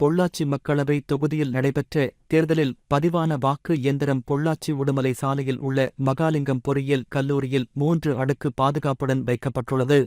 பொள்ளாச்சி மக்களவை தொகுதியில் நடைபெற்ற தேர்தலில் பதிவான வாக்கு இயந்திரம் பொள்ளாச்சி உடுமலை சாலையில் உள்ள மகாலிங்கம் பொறியியல் கல்லூரியில் மூன்று அடுக்கு பாதுகாப்புடன் வைக்கப்பட்டுள்ளது.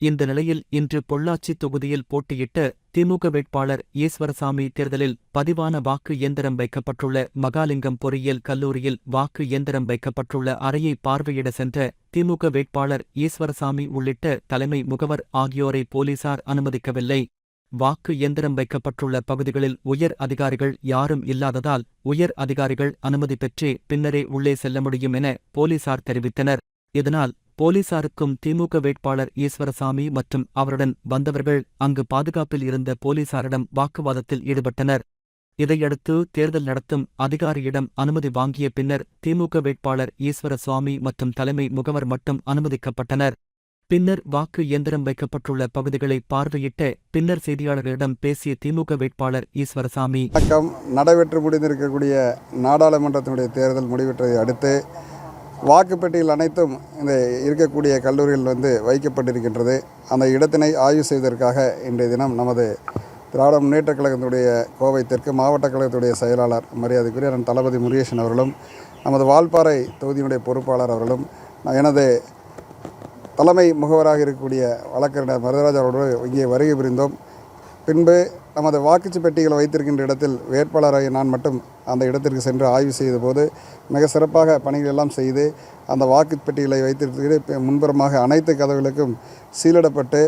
இந்த நிலையில் இன்று பொள்ளாச்சி தொகுதியில் போட்டியிட்ட திமுக வேட்பாளர் ஈஸ்வரசாமி தேர்தலில் பதிவான வாக்கு இயந்திரம் வைக்கப்பட்டுள்ள மகாலிங்கம் பொறியியல் கல்லூரியில் வாக்கு இயந்திரம் வைக்கப்பட்டுள்ள அறையை பார்வையிட சென்ற திமுக வேட்பாளர் ஈஸ்வரசாமி உள்ளிட்ட தலைமை முகவர் ஆகியோரை போலீசார் அனுமதிக்கவில்லை. வாக்கு இயந்திரம் வைக்கப்பட்டுள்ள பகுதிகளில் உயர் அதிகாரிகள் யாரும் இல்லாததால் உயர் அதிகாரிகள் அனுமதி பெற்றே பின்னரே உள்ளே செல்ல முடியும் என போலீசார் தெரிவித்தனர். இதனால் போலீசாருக்கும் திமுக வேட்பாளர் ஈஸ்வரசாமி மற்றும் அவருடன் வந்தவர்கள் அங்கு பாதுகாப்பில் இருந்த போலீசாரிடம் வாக்குவாதத்தில் ஈடுபட்டனர். இதையடுத்து தேர்தல் நடத்தும் அதிகாரியிடம் அனுமதி வாங்கிய பின்னர் திமுக வேட்பாளர் ஈஸ்வரசுவாமி மற்றும் தலைமை முகவர் மட்டும் அனுமதிக்கப்பட்டனர். பின்னர் வாக்கு இயந்திரம் வைக்கப்பட்டுள்ள பகுதிகளை பார்வையிட்ட பின்னர் செய்தியாளர்களிடம் பேசிய திமுக வேட்பாளர் ஈஸ்வரசாமி. வணக்கம். நடைபெற்று முடிந்திருக்கக்கூடிய நாடாளுமன்றத்தினுடைய தேர்தல் முடிவெற்றதை அடுத்து வாக்குப்பெட்டியில் அனைத்தும் இந்த இருக்கக்கூடிய கல்லூரியில் வந்து வைக்கப்பட்டிருக்கின்றது. அந்த இடத்தினை ஆய்வு செய்வதற்காக இன்றைய தினம் நமது திராவிட முன்னேற்ற கழகத்தினுடைய கோவை தெற்கு மாவட்ட கழகத்துடைய செயலாளர் மரியாதைக்குரிய தளபதி முருகேசன் அவர்களும் நமது வால்பாறை தொகுதியினுடைய பொறுப்பாளர் அவர்களும் எனது தலைமை முகவராக இருக்கக்கூடிய வழக்கறிஞர் மருதராஜ் அவர்களோடு இங்கே வருகை புரிந்தோம். பின்பு நமது வாக்குச்சு பெட்டிகளை வைத்திருக்கின்ற இடத்தில் வேட்பாளராக நான் மட்டும் அந்த இடத்திற்கு சென்று ஆய்வு செய்த போது மிக சிறப்பாக பணிகள் எல்லாம் செய்து அந்த வாக்குச் பெட்டிகளை வைத்திருக்கிறது. முன்புறமாக அனைத்து கதவுகளுக்கும் சீலிடப்பட்டு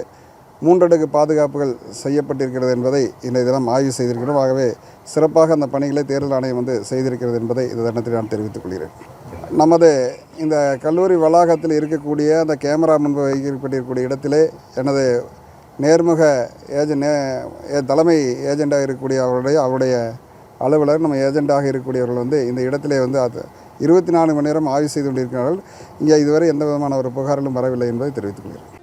மூன்றடுக்கு பாதுகாப்புகள் செய்யப்பட்டிருக்கிறது என்பதை இன்றைய தினம் ஆய்வு செய்திருக்கிறோம். ஆகவே சிறப்பாக அந்த பணிகளை தேர்தல் ஆணையம் வந்து செய்திருக்கிறது என்பதை இந்த தருணத்தில் நான் தெரிவித்துக் கொள்கிறேன். நமது இந்த கல்லூரி வளாகத்தில் இருக்கக்கூடிய அந்த கேமரா முன்பு வைக்கப்பட்டிருக்கக்கூடிய இடத்திலே எனது நேர்முக ஏஜென்ட் நே தலைமை ஏஜெண்டாக இருக்கக்கூடிய அவருடைய அவருடைய அலுவலர் நம்ம ஏஜெண்டாக இருக்கக்கூடியவர்கள் வந்து இந்த இடத்திலே வந்து அது இருபத்தி நாலு மணி நேரம் ஆய்வு செய்து கொண்டிருக்கிறார்கள். இங்கே இதுவரை எந்த விதமான ஒரு புகாரிலும் வரவில்லை என்பதை தெரிவித்துக் கொள்கிறேன்.